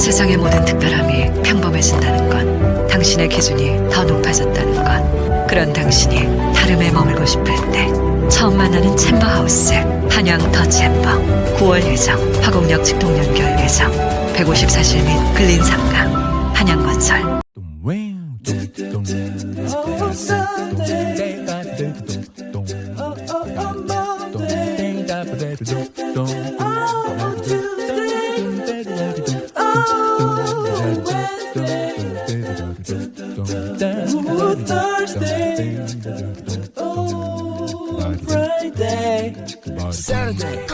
세상의 모든 특별함이 평범해진다는 건 당신의 기준이 더 높아졌다는 것. 그런 당신이 다름에 머물고 싶을 때 처음 만나는 챔버하우스 한양 더 챔버 9월 예정 화곡역 직통 연결 예정 154실 및 근린 상가 한양건설 Oh, Thursday. Friday. Saturday.